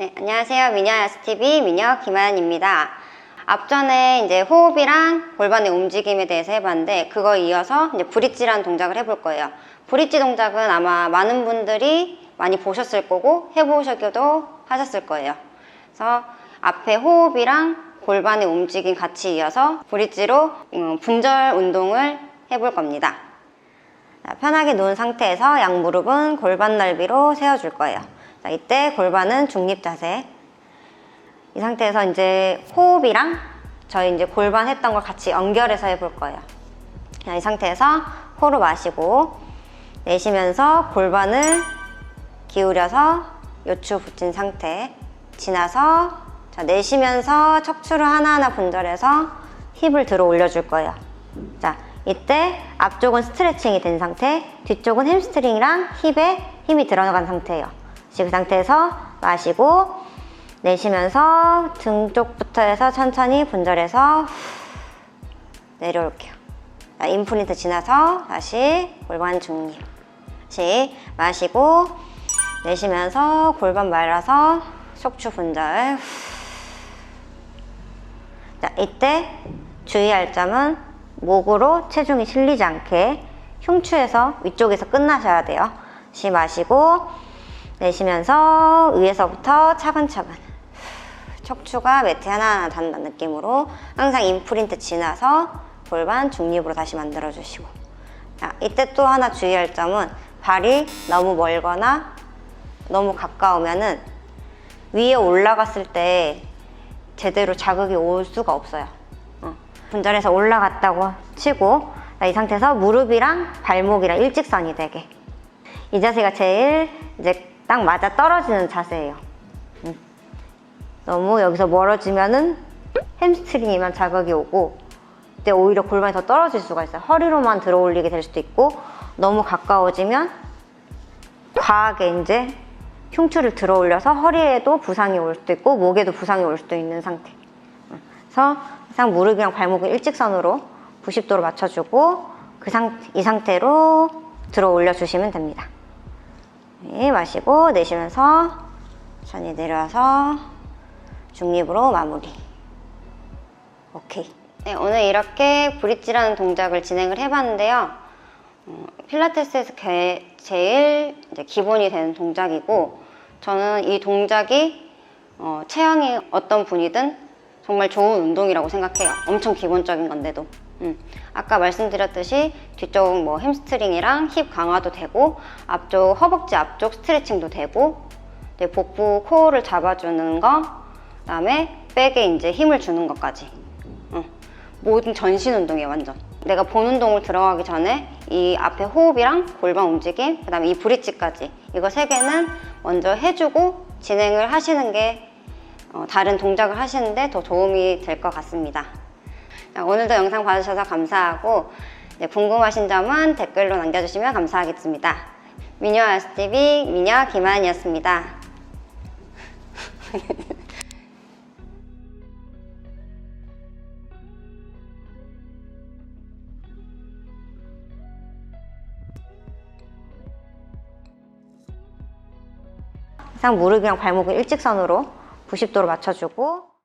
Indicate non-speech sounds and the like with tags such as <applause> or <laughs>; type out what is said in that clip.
네, 안녕하세요. 미녀 야스TV 미녀 김하연입니다. 앞전에 이제 호흡이랑 골반의 움직임에 대해서 해봤는데 그거 이어서 이제 브릿지라는 동작을 해볼 거예요. 브릿지 동작은 아마 많은 분들이 많이 보셨을 거고 해보셨기도 하셨을 거예요. 그래서 앞에 호흡이랑 골반의 움직임 같이 이어서 브릿지로 음, 분절 운동을 해볼 겁니다. 자, 편하게 누운 상태에서 양 무릎은 골반 넓이로 세워줄 거예요. 자, 이때 골반은 중립 자세. 이 상태에서 이제 호흡이랑 저희 이제 골반 했던 걸 같이 연결해서 해볼 거예요. 자, 이 상태에서 코로 마시고 내쉬면서 골반을 기울여서 요추 붙인 상태. 지나서 자, 내쉬면서 척추를 하나하나 분절해서 힙을 들어 올려줄 거예요. 자, 이때 앞쪽은 스트레칭이 된 상태, 뒤쪽은 햄스트링이랑 힙에 힘이 들어간 상태예요. 지금 그 상태에서 마시고 내쉬면서 등 쪽부터 해서 천천히 분절해서 후 내려올게요. 자, 인프린트 지나서 다시 골반 중립. 다시 마시고 내쉬면서 골반 말아서 척추 분절. 후. 자, 이때 주의할 점은 목으로 체중이 실리지 않게 흉추에서 위쪽에서 끝나셔야 돼요. 다시 마시고 내쉬면서 위에서부터 차근차근 척추가 매트 하나하나 닿는 느낌으로 항상 인프린트 지나서 골반 중립으로 다시 만들어 주시고 자, 이때 또 하나 주의할 점은 발이 너무 멀거나 너무 가까우면은 위에 올라갔을 때 제대로 자극이 올 수가 없어요. 어. 분절해서 올라갔다고 치고 자, 이 상태에서 무릎이랑 발목이랑 일직선이 되게 이 자세가 제일 이제 딱 맞아 떨어지는 자세예요. 음. 너무 여기서 멀어지면은 햄스트링이만 자극이 오고 그때 오히려 골반이 더 떨어질 수가 있어요. 허리로만 들어 올리게 될 수도 있고 너무 가까워지면 과하게 이제 흉추를 들어 올려서 허리에도 부상이 올 수도 있고 목에도 부상이 올 수도 있는 상태. 그래서 항상 무릎이랑 발목을 일직선으로 90도로 맞춰주고 그 상, 이 상태로 들어 올려주시면 됩니다. 네, 마시고 내쉬면서 천천히 내려와서 중립으로 마무리. 오케이. 네, 오늘 이렇게 브릿지라는 동작을 진행을 해봤는데요. 어, 필라테스에서 게- 제일 기본이 되는 동작이고 저는 이 동작이 어, 체형이 어떤 분이든 정말 좋은 운동이라고 생각해요. 엄청 기본적인 건데도. 음. 아까 말씀드렸듯이 뒤쪽 뭐 햄스트링이랑 힙 강화도 되고 앞쪽 허벅지 앞쪽 스트레칭도 되고 네, 복부 코어를 잡아주는 거 그다음에 백에 이제 힘을 주는 것까지 어. 모든 전신 운동이에요 완전 내가 본 운동을 들어가기 전에 이 앞에 호흡이랑 골반 움직임 그 다음에 이 브릿지까지 이거 세 개는 먼저 해주고 진행을 하시는 게 어, 다른 동작을 하시는데 더 도움이 될 것 같습니다. 자, 오늘도 영상 봐주셔서 감사하고 네, 궁금하신 점은 댓글로 남겨주시면 감사하겠습니다. 미녀 아스TV 미녀 김하연이었습니다. 항상 <laughs> 무릎이랑 발목을 일직선으로 90도로 맞춰주고